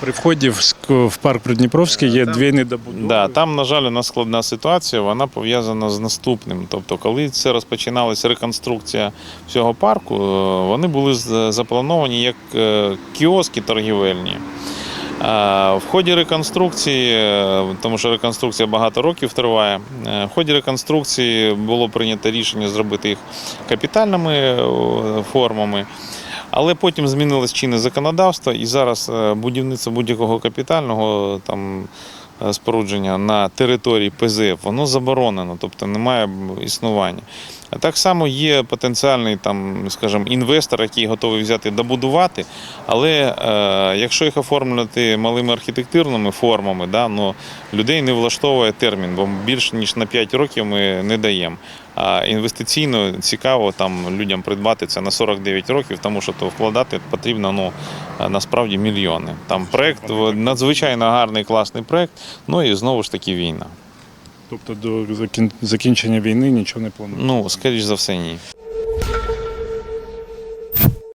При вході в парк Придніпровський є дві недобудови. Да, там, на жаль, у нас складна ситуація, вона пов'язана з наступним. Тобто, коли це розпочиналася реконструкція всього парку, е, вони були заплановані як е, кіоски торгівельні. А В ході реконструкції, е, тому що реконструкція багато років триває, е, в ході реконструкції було прийнято рішення зробити їх капітальними е, формами. Але потім змінилось чинне законодавство, і зараз е, будівництво будь-якого капітального там е, спорудження на території ПЗФ, воно заборонено, тобто немає існування. А так само є потенціальний там, скажімо, інвестор, який готовий взяти добудувати, але е, якщо їх оформлювати малими архітектурними формами, да, ну, людей не влаштовує термін, бо більше ніж на 5 років ми не даємо. А інвестиційно цікаво там людям придбати це на 49 років, тому що то вкладати потрібно ну, насправді мільйони. Там проект надзвичайно гарний, класний проект, ну і знову ж таки війна. Тобто до закінчення війни нічого не планується. Ну, скоріш за все, ні.